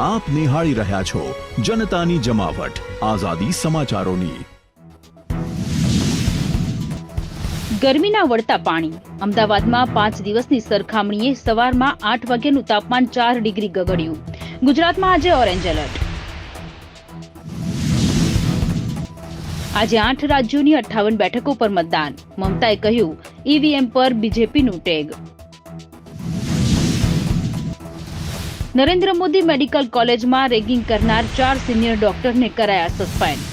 આપ નિહાળી રહ્યા છો જનતાની જમાવટ. આઝાદી સમાચારોની. ગરમીના વળતા પાણી. અમદાવાદમાં પાંચ દિવસની સરખામણીએ સવારમાં આઠ વાગ્યાનું તાપમાન ચાર ડિગ્રી ગગડ્યું. ગુજરાતમાં આજે ઓરેન્જ એલર્ટ. આજે આઠ રાજ્યોની અઠ્ઠાવન બેઠકો પર મતદાન. મમતાએ કહ્યું, ઈવીએમ પર બીજેપીનું ટેગ. નરેન્દ્ર મોદી મેડિકલ કોલેજમાં રેગિંગ કરનાર ચાર સિનિયર ડોક્ટરને કરાયા સસ્પેન્ડ.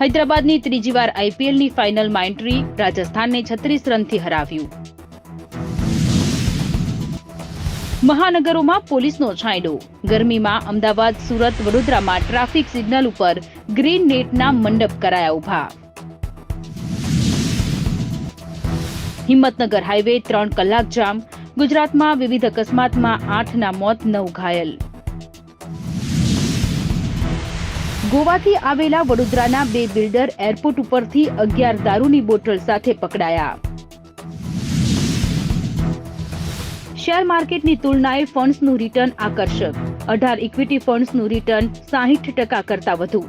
હૈદરાબાદની ત્રીજી વાર આઈપીએલની ફાઇનલમાં એન્ટ્રી, રાજસ્થાનને છત્રીસ રનથી હરાવ્યું. મહાનગરોમાં પોલીસનો છાંયડો. ગરમીમાં અમદાવાદ, સુરત, વડોદરામાં ટ્રાફિક સિગ્નલ ઉપર ગ્રીન નેટના મંડપ કરાયા ઊભા હિંમતનગર હાઈવે ત્રણ કલાક જામ ગુજરાતમાં વિવિધ અકસ્માતમાં આઠના મોત, નવ ઘાયલ. ગોવાથી આવેલા વડોદરાના બે બિલ્ડર એરપોર્ટ ઉપરથી અગિયાર દારૂની બોટલ સાથે પકડાયા. શેર માર્કેટની તુલનાએ ફંડ્સનું રિટર્ન આકર્ષક. અઢાર ઇક્વિટી ફંડ્સનું રિટર્ન સાહીઠ ટકા કરતા વધુ.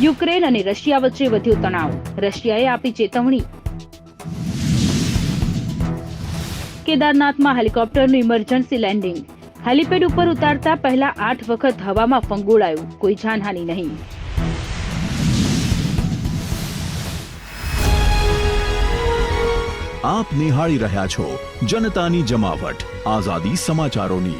યુક્રેન અને રશિયા વચ્ચે વધ્યો તણાવ. રશિયાએ આપી ચેતવણી. કેદારનાથમાં હેલિકોપ્ટરનું ઇમરજન્સી લેન્ડિંગ હેલિપેડ ઉપર ઉતારતા પહેલા આઠ વખત હવામાં ફંગોળાયું. કોઈ જાનહાનિ નહીં. આપ નિહાળી રહ્યા છો જનતાની જમાવટ. આઝાદી સમાચારોની